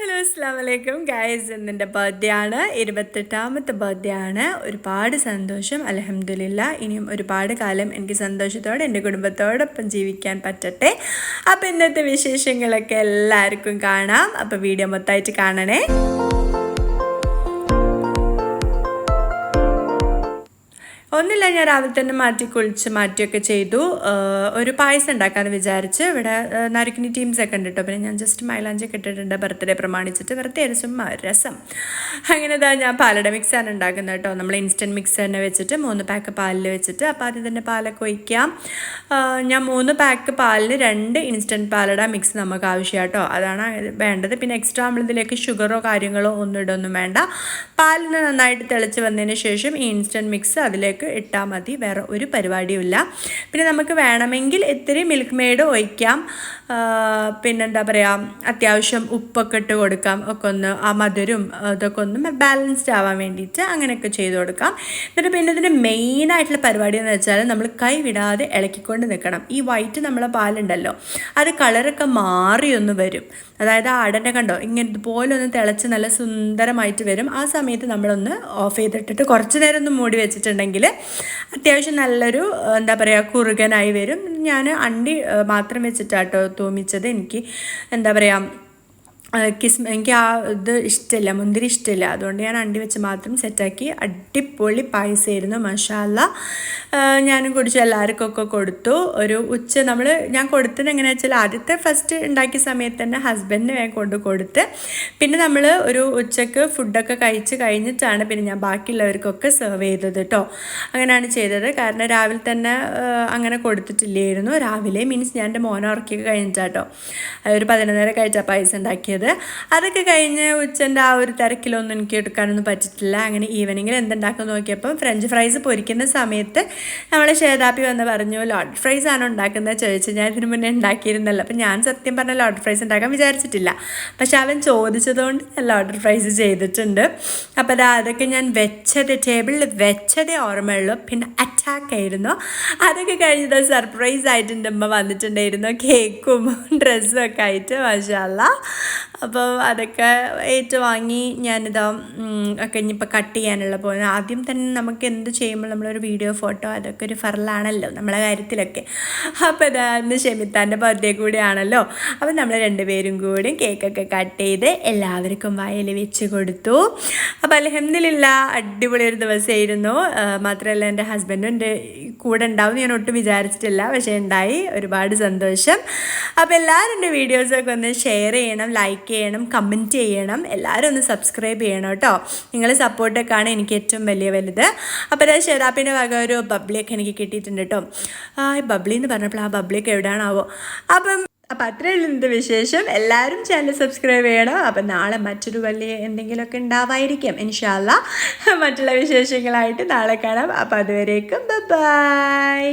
Hello അസ്സാം വലൈക്കും guys എന്നെ ബർത്ത്ഡേ ആണ്. ഇരുപത്തെട്ടാമത്തെ ബർത്ത്ഡേ ആണ്. ഒരുപാട് സന്തോഷം. അലഹമില്ല ഇനിയും ഒരുപാട് കാലം എനിക്ക് സന്തോഷത്തോടെ എന്റെ കുടുംബത്തോടൊപ്പം ജീവിക്കാൻ പറ്റട്ടെ. അപ്പോൾ ഇന്നത്തെ വിശേഷങ്ങളൊക്കെ എല്ലാവർക്കും കാണാം. അപ്പോൾ വീഡിയോ മൊത്തമായിട്ട് കാണണേ. ഒന്നില്ല ഞാൻ രാവിലെ തന്നെ മാറ്റി കുളിച്ച് മാറ്റിയൊക്കെ ചെയ്തു. ഒരു പായസം ഉണ്ടാക്കാമെന്ന് വിചാരിച്ച് ഇവിടെ നരക്കിനി ടീംസ് ഒക്കെ ഉണ്ട് കേട്ടോ പിന്നെ ഞാൻ ജസ്റ്റ് മൈലാഞ്ചൊക്കെ ഇട്ടിട്ടുണ്ട് ബർത്ത്ഡേ പ്രമാണിച്ചിട്ട് വെറുതെ അരച്ചും രസം. അങ്ങനെ ഇതാ ഞാൻ പാലട മിക്സാണ് ഉണ്ടാക്കുന്നത് കേട്ടോ നമ്മൾ ഇൻസ്റ്റന്റ് മിക്സ് തന്നെ വെച്ചിട്ട് മൂന്ന് പാക്ക് പാലിൽ വെച്ചിട്ട് അപ്പോൾ ആദ്യം തന്നെ പാലൊക്കെ ഒഴിക്കാം. ഞാൻ മൂന്ന് പാക്ക് പാലിന് രണ്ട് ഇൻസ്റ്റന്റ് പാലട മിക്സ് നമുക്ക് ആവശ്യം കേട്ടോ അതാണ് വേണ്ടത്. പിന്നെ എക്സ്ട്രാ നമ്മളിതിലേക്ക് ഷുഗറോ കാര്യങ്ങളോ ഒന്നും ഇടൊന്നും വേണ്ട. പാലിന് നന്നായിട്ട് തിളച്ച് വന്നതിന് ശേഷം ഈ ഇൻസ്റ്റന്റ് മിക്സ് അതിലേക്ക് ഇതിലേക്ക് ഇട്ടാൽ മതി വേറെ ഒരു പരിപാടിയുമില്ല. പിന്നെ നമുക്ക് വേണമെങ്കിൽ ഇത്തിരി മിൽക്ക് മെയ്ഡ് ഒഴിക്കാം. പിന്നെന്താ പറയുക അത്യാവശ്യം ഉപ്പൊക്കെ ഇട്ട് കൊടുക്കാം. ഒക്കെ ഒന്ന് ആ മധുരം ഇതൊക്കെ ഒന്ന് ബാലൻസ്ഡ് ആവാൻ വേണ്ടിയിട്ട് അങ്ങനെയൊക്കെ ചെയ്ത് കൊടുക്കാം. എന്നിട്ട് പിന്നെ ഇതിന്റെ മെയിനായിട്ടുള്ള പരിപാടി എന്ന് വെച്ചാൽ നമ്മൾ കൈ വിടാതെ ഇളക്കിക്കൊണ്ട് നിൽക്കണം. ഈ വൈറ്റ് നമ്മളെ പാലുണ്ടല്ലോ അത് കളറൊക്കെ മാറിയൊന്ന് വരും. അതായത് ആടനെ കണ്ടോ ഇങ്ങനെ ഇതുപോലെ ഒന്ന് തിളച്ച് നല്ല സുന്ദരമായിട്ട് വരും. ആ സമയത്ത് നമ്മളൊന്ന് ഓഫ് ചെയ്തിട്ടിട്ട് കുറച്ച് നേരം ഒന്ന് മൂടി വെച്ചിട്ടുണ്ടെങ്കിൽ അത്യാവശ്യം നല്ലൊരു എന്താ പറയുക കുറുകനായി വരും. ഞാൻ അണ്ടി മാത്രം വെച്ചിട്ടാട്ടോ തൂമിച്ചത്. എനിക്ക് എന്താ പറയുക കിസ് എനിക്ക് ആ ഇത് ഇഷ്ടമില്ല മുന്തിരി ഇഷ്ടമില്ല അതുകൊണ്ട് ഞാൻ അണ്ടി വെച്ച് മാത്രം സെറ്റാക്കി അടിപൊളി പായസമായിരുന്നു മഷാല ഞാനും കുടിച്ച് എല്ലാവർക്കൊക്കെ കൊടുത്തു. ഒരു ഉച്ച നമ്മൾ ഞാൻ കൊടുത്തത് എങ്ങനെയാണെന്ന് വെച്ചാൽ ആദ്യത്തെ ഫസ്റ്റ് ഉണ്ടാക്കിയ സമയത്ത് തന്നെ ഹസ്ബൻഡിന് വേഗം കൊണ്ട് കൊടുത്ത് പിന്നെ നമ്മൾ ഒരു ഉച്ചയ്ക്ക് ഫുഡൊക്കെ കഴിച്ച് കഴിഞ്ഞിട്ടാണ് പിന്നെ ഞാൻ ബാക്കിയുള്ളവർക്കൊക്കെ സെർവ് ചെയ്തത് കേട്ടോ അങ്ങനെയാണ് ചെയ്തത്. കാരണം രാവിലെ തന്നെ അങ്ങനെ കൊടുത്തിട്ടില്ലായിരുന്നു. രാവിലെ മീൻസ് ഞാൻ എന്റെ മോനെ ഉറക്കിയൊക്കെ കഴിഞ്ഞിട്ടാട്ടോ ഒരു പതിനൊന്നര കഴിച്ചാൽ പൈസ ഉണ്ടാക്കിയത്. അതൊക്കെ കഴിഞ്ഞ് ഉച്ചന്റെ ആ ഒരു തിരക്കിലൊന്നും എനിക്ക് എടുക്കാനൊന്നും പറ്റിയിട്ടില്ല. അങ്ങനെ ഈവനിങ്ങിൽ എന്തുണ്ടാക്കാൻ നോക്കിയപ്പം ഫ്രഞ്ച് ഫ്രൈസ് പൊരിക്കുന്ന സമയത്ത് നമ്മളെ ഷേതാപ്പി വന്ന് പറഞ്ഞു ലോഡ് ഫ്രൈസ് ആണ് ഉണ്ടാക്കുന്നത് ചോദിച്ചു ഞാൻ ഇതിനു മുന്നേ ഉണ്ടാക്കിയിരുന്നല്ലോ. അപ്പം ഞാൻ സത്യം പറഞ്ഞ ലോഡ് ഫ്രൈസ് ഉണ്ടാക്കാൻ വിചാരിച്ചിട്ടില്ല. പക്ഷെ അവൻ ചോദിച്ചതുകൊണ്ട് ഞാൻ ലോഡ് ഫ്രൈസ് ചെയ്തിട്ടുണ്ട്. അപ്പോൾ അത് അതൊക്കെ ഞാൻ വെച്ചത് ടേബിളിൽ വെച്ചതേ ഓർമ്മയുള്ളൂ. പിന്നെ അറ്റാക്ക് ആയിരുന്നു. അതൊക്കെ കഴിഞ്ഞത് സർപ്രൈസ് ആയിട്ട് എന്റെ അമ്മ വന്നിട്ടുണ്ടായിരുന്നു. കേക്കും ഡ്രസ്സും ഒക്കെ ആയിട്ട് മാഷാല്ല അപ്പോൾ അതൊക്കെ ഏറ്റുവാങ്ങി ഞാനിതാ ഒക്കെ ഇനിയിപ്പോൾ കട്ട് ചെയ്യാനുള്ള പോകുന്നത് ആദ്യം തന്നെ നമുക്ക് എന്ത് ചെയ്യുമ്പോൾ നമ്മളൊരു വീഡിയോ ഫോട്ടോ അതൊക്കെ ഒരു ഫറലാണല്ലോ നമ്മളെ കാര്യത്തിലൊക്കെ. അപ്പോൾ ഇതാ ഇന്ന് ഷെമിത്താന്റെ ബർത്ത്ഡേ കൂടിയാണല്ലോ. അപ്പോൾ നമ്മൾ രണ്ടുപേരും കൂടി കേക്കൊക്കെ കട്ട് ചെയ്ത് എല്ലാവർക്കും വയൽ വെച്ച് കൊടുത്തു. അപ്പോൾ അലഹമില്ല അടിപൊളി ഒരു ദിവസമായിരുന്നു. മാത്രമല്ല എന്റെ ഹസ്ബൻഡും എന്റെ കൂടെ ഉണ്ടാവും ഞാൻ ഒട്ടും വിചാരിച്ചിട്ടില്ല പക്ഷേ ഉണ്ടായി. ഒരുപാട് സന്തോഷം. അപ്പോൾ എല്ലാവരും എന്റെ വീഡിയോസൊക്കെ ഒന്ന് ഷെയർ ചെയ്യണം ലൈക്ക് ചെയ്യണം കമന്റ് ചെയ്യണം. എല്ലാവരും ഒന്ന് സബ്സ്ക്രൈബ് ചെയ്യണം കേട്ടോ. നിങ്ങൾ സപ്പോർട്ടൊക്കെയാണ് എനിക്ക് ഏറ്റവും വലിയ വലുത്. അപ്പോൾ അതായത് ഷെറാപ്പിന്റെ വക ഒരു ബബ്ലിയൊക്കെ എനിക്ക് കിട്ടിയിട്ടുണ്ട് കേട്ടോ. ആ ബബ്ലി എന്ന് പറഞ്ഞപ്പോൾ ആ ബബ്ലിയൊക്കെ എവിടെയാണാവോ? അപ്പം അപ്പം അത്രയുള്ള ഇന്നത്തെ വിശേഷം. എല്ലാവരും ചാനൽ സബ്സ്ക്രൈബ് ചെയ്യണം. അപ്പം നാളെ മറ്റൊരു വലിയ എന്തെങ്കിലുമൊക്കെ ഉണ്ടാവായിരിക്കും ഇൻഷാല്ല മറ്റുള്ള വിശേഷങ്ങളായിട്ട് നാളെ കാണാം. അപ്പം അതുവരേക്കും ബൈ